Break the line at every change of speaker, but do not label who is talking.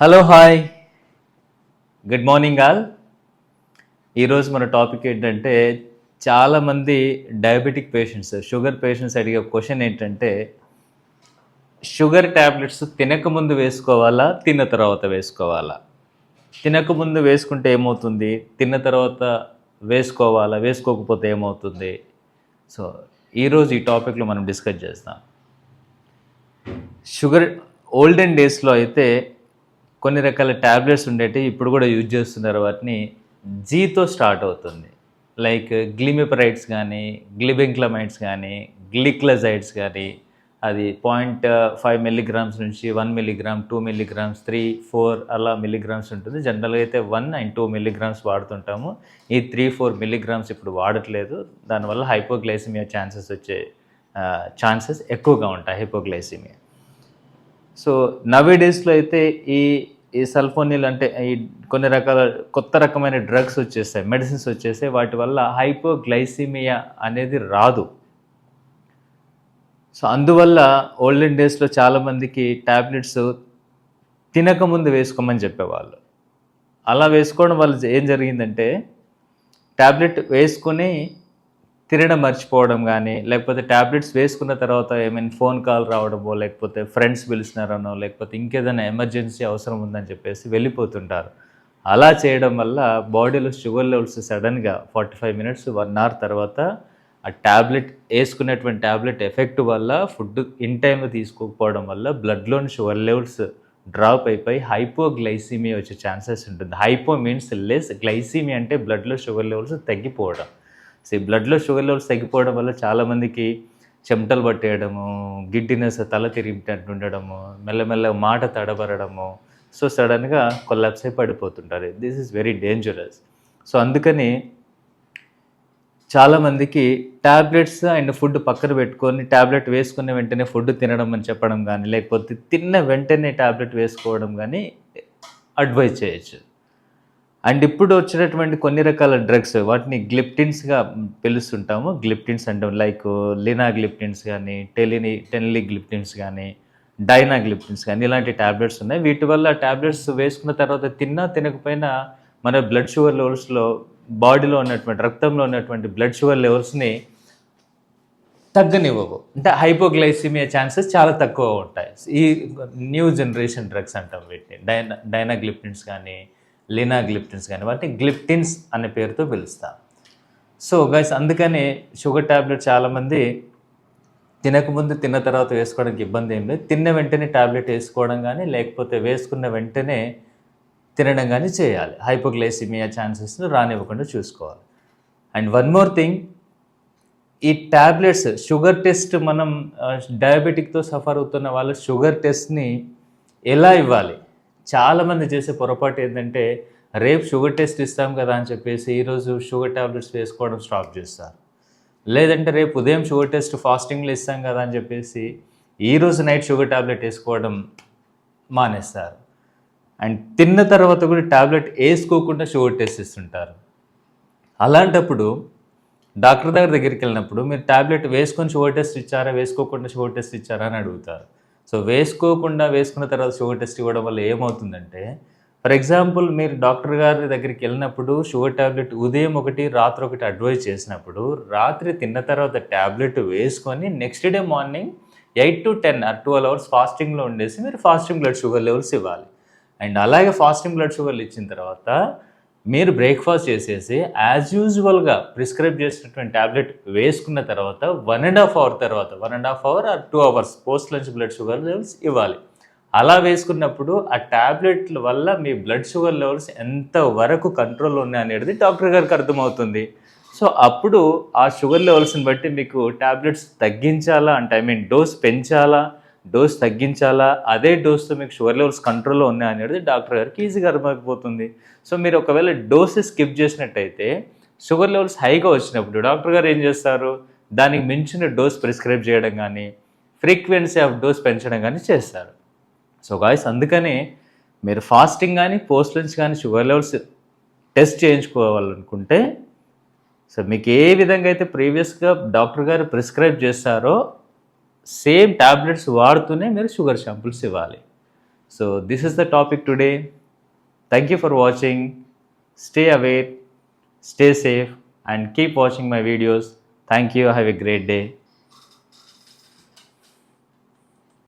Hello hi good morning all ఈరోజు మన topic ఏంటంటే చాలామంది డయాబెటిక్ పేషెంట్స్ షుగర్ పేషెంట్స్ అడిగే క్వశ్చన్ ఏంటంటే షుగర్ ట్యాబ్లెట్స్ తినకముందు వేసుకోవాలా తిన్న తర్వాత వేసుకోవాలా? తినకముందు వేసుకుంటే ఏమవుతుంది? తిన్న తర్వాత వేసుకోవాలా వేసుకోకపోతే ఏమవుతుంది? సో ఈరోజు ఈ టాపిక్లో మనం డిస్కస్ చేస్తాం. షుగర్ ఓల్డెన్ డేస్లో అయితే కొన్ని రకాల ట్యాబ్లెట్స్ ఉండేవి ఇప్పుడు కూడా యూజ్ చేస్తున్నారు. వాటిని జీతో స్టార్ట్ అవుతుంది. లైక్ గ్లిమిపరైడ్స్ కానీ గ్లిబెంక్లమైడ్స్ కానీ గ్లిక్లజైడ్స్ కానీ అది పాయింట్ ఫైవ్ మిల్లీగ్రామ్స్ నుంచి one milligram two milligrams three four అలా మిల్లీగ్రామ్స్ ఉంటుంది. జనరల్గా అయితే వన్ అండ్ టూ మిల్లీగ్రామ్స్ వాడుతుంటాము. ఈ త్రీ ఫోర్ మిల్లీగ్రామ్స్ ఇప్పుడు వాడట్లేదు. దానివల్ల హైపోగ్లైసిమియా ఛాన్సెస్ వచ్చే ఛాన్సెస్ ఎక్కువగా ఉంటాయి. హైపోగ్లైసిమియా. సో నవే డేస్లో అయితే ఈ ఈ సల్ఫోనిల్ అంటే ఈ కొన్ని రకాల కొత్త రకమైన డ్రగ్స్ వచ్చేస్తాయి మెడిసిన్స్ వచ్చేసాయి. వాటి వల్ల హైపోగ్లైసిమియా అనేది రాదు. సో అందువల్ల ఓల్డెన్ డేస్లో చాలామందికి ట్యాబ్లెట్స్ తినకముందు వేసుకోమని చెప్పేవాళ్ళు. అలా వేసుకోవడం వల్ల ఏం జరిగిందంటే ట్యాబ్లెట్ వేసుకుని తినడం మర్చిపోవడం కానీ లేకపోతే ట్యాబ్లెట్స్ వేసుకున్న తర్వాత ఏమైనా ఫోన్ కాల్ రావడమో లేకపోతే ఫ్రెండ్స్ పిలిచినారనో లేకపోతే ఇంకేదైనా ఎమర్జెన్సీ అవసరం ఉందని చెప్పేసి వెళ్ళిపోతుంటారు. అలా చేయడం వల్ల బాడీలో షుగర్ లెవెల్స్ సడన్గా forty five minutes one hour తర్వాత ఆ ట్యాబ్లెట్ వేసుకునేటువంటి ట్యాబ్లెట్ ఎఫెక్ట్ వల్ల ఫుడ్ ఇన్ టైంలో తీసుకోకపోవడం వల్ల బ్లడ్లోని షుగర్ లెవెల్స్ డ్రాప్ అయిపోయి హైపోగ్లైసీమియా వచ్చే ఛాన్సెస్ ఉంటుంది. హైపో మీన్స్ లెస్ గ్లైసీమియా అంటే బ్లడ్లో షుగర్ లెవెల్స్ తగ్గిపోవడం. సో ఈ బ్లడ్లో షుగర్ లెవెల్స్ తగ్గిపోవడం వల్ల చాలామందికి చెమటలు పట్టేయడము గిడ్డినెస్ తల తిరిగినట్టు ఉండడము మెల్లమెల్ల మాట తడబడము సో సడన్గా కొల్లాప్స్ అయి పడిపోతుంటారు. This is very dangerous so అందుకని చాలామందికి ట్యాబ్లెట్స్ అండ్ ఫుడ్ పక్కన పెట్టుకొని ట్యాబ్లెట్ వేసుకున్న వెంటనే ఫుడ్ తినడం అని చెప్పడం కానీ లేకపోతే తిన్న వెంటనే ట్యాబ్లెట్ వేసుకోవడం కానీ అడ్వైజ్ చేయొచ్చు. అండ్ ఇప్పుడు వచ్చినటువంటి కొన్ని రకాల డ్రగ్స్ వాటిని గ్లిప్టిన్స్గా పిలుస్తుంటాము. గ్లిప్టిన్స్ అంటాం. లైక్ లినా గ్లిప్టిన్స్ కానీ టెలిని టెన్లీ గ్లిప్టిన్స్ కానీ డైనా గ్లిప్టిన్స్ కానీ ఇలాంటి ట్యాబ్లెట్స్ ఉన్నాయి. వీటి వల్ల ట్యాబ్లెట్స్ వేసుకున్న తర్వాత తిన్నా తినకపోయినా మన బ్లడ్ షుగర్ లెవెల్స్లో బాడీలో ఉన్నటువంటి రక్తంలో ఉన్నటువంటి బ్లడ్ షుగర్ లెవెల్స్ని తగ్గనివ్వవు. అంటే హైపోగ్లైసిమియా ఛాన్సెస్ చాలా తక్కువ ఉంటాయి. ఈ న్యూ జనరేషన్ డ్రగ్స్ అంటాం వీటిని. డైనా డైనాగ్లిప్టిన్స్ కానీ లినా గ్లిప్టిన్స్ కానీ వాటిని గ్లిప్టిన్స్ అనే పేరుతో పిలుస్తాం. సో గైస్ అందుకని షుగర్ ట్యాబ్లెట్ చాలామంది తినకముందు తిన్న తర్వాత వేసుకోవడానికి ఇబ్బంది ఏం లేదు. తిన్న వెంటనే ట్యాబ్లెట్ వేసుకోవడం కానీ లేకపోతే వేసుకున్న వెంటనే తినడం కానీ చేయాలి. హైపోగ్లైసిమియా ఛాన్సెస్ రానివ్వకుండా చూసుకోవాలి. అండ్ వన్ మోర్ థింగ్ ఈ ట్యాబ్లెట్స్ షుగర్ టెస్ట్ మనం డయాబెటిక్తో సఫర్ అవుతున్న వాళ్ళ షుగర్ టెస్ట్ని ఎలా ఇవ్వాలి? చాలామంది చేసే పొరపాటు ఏంటంటే రేపు షుగర్ టెస్ట్ ఇస్తాం కదా అని చెప్పేసి ఈరోజు షుగర్ ట్యాబ్లెట్స్ వేసుకోవడం స్టాప్ చేస్తారు. లేదంటే రేపు ఉదయం షుగర్ టెస్ట్ ఫాస్టింగ్లో ఇస్తాం కదా అని చెప్పేసి ఈరోజు నైట్ షుగర్ ట్యాబ్లెట్ వేసుకోవడం మానేస్తారు. అండ్ తిన్న తర్వాత కూడా ట్యాబ్లెట్ వేసుకోకుండా షుగర్ టెస్ట్ ఇస్తుంటారు. అలాంటప్పుడు డాక్టర్ దగ్గర దగ్గరికి వెళ్ళినప్పుడు మీరు ట్యాబ్లెట్ వేసుకొని షుగర్ టెస్ట్ ఇచ్చారా వేసుకోకుండా షుగర్ టెస్ట్ ఇచ్చారా అని అడుగుతారు. సో వేసుకోకుండా వేసుకున్న తర్వాత షుగర్ టెస్ట్ ఇవ్వడం వల్ల ఏమవుతుందంటే ఫర్ ఎగ్జాంపుల్ మీరు డాక్టర్ గారి దగ్గరికి వెళ్ళినప్పుడు షుగర్ ట్యాబ్లెట్ ఉదయం ఒకటి రాత్రి ఒకటి అడ్వైజ్ చేసినప్పుడు రాత్రి తిన్న తర్వాత ట్యాబ్లెట్ వేసుకొని next day morning eight to ten or twelve hours ఫాస్టింగ్లో ఉండేసి మీరు ఫాస్టింగ్ బ్లడ్ షుగర్ లెవెల్స్ ఇవ్వాలి. అండ్ అలాగే ఫాస్టింగ్ బ్లడ్ షుగర్లు ఇచ్చిన తర్వాత మీరు బ్రేక్ఫాస్ట్ చేసేసి యాజ్ యూజువల్గా ప్రిస్క్రైబ్ చేసినటువంటి ట్యాబ్లెట్ వేసుకున్న తర్వాత వన్ అండ్ హాఫ్ అవర్ తర్వాత one and half hour or two hours post lunch blood sugar levels ఇవ్వాలి. అలా వేసుకున్నప్పుడు ఆ ట్యాబ్లెట్ల వల్ల మీ బ్లడ్ షుగర్ లెవెల్స్ ఎంత వరకు కంట్రోల్ ఉన్నాయి అనేది డాక్టర్ గారికి అర్థమవుతుంది. సో అప్పుడు ఆ షుగర్ లెవెల్స్ని బట్టి మీకు ట్యాబ్లెట్స్ తగ్గించాలా? అంటే ఐ మీన్ డోస్ పెంచాలా? డోస్ తగ్గించాలా? అదే డోస్తో మీకు షుగర్ లెవెల్స్ కంట్రోల్లో ఉన్నాయి అనేది డాక్టర్ గారికి ఈజీగా అర్థమైపోతుంది. సో మీరు ఒకవేళ డోసెస్ స్కిప్ చేసినట్టయితే షుగర్ లెవెల్స్ హైగా వచ్చినప్పుడు డాక్టర్ గారు ఏం చేస్తారు? దానికి మించిన డోస్ ప్రిస్క్రైబ్ చేయడం కానీ ఫ్రీక్వెన్సీ ఆఫ్ డోస్ పెంచడం కానీ చేస్తారు. సో గాయస్ అందుకని మీరు ఫాస్టింగ్ కానీ పోస్ట్ లంచ్ కానీ షుగర్ లెవెల్స్ టెస్ట్ చేయించుకోవాలనుకుంటే సో మీకు ఏ విధంగా అయితే ప్రీవియస్గా డాక్టర్ గారు ప్రిస్క్రైబ్ చేస్తారో సేమ్ ట్యాబ్లెట్స్ వాడుతూనే మీరు షుగర్ శాంపుల్స్ ఇవ్వాలి so this is the topic today thank you for watching stay aware, stay safe, and keep watching my videos. Thank you. Have a great day.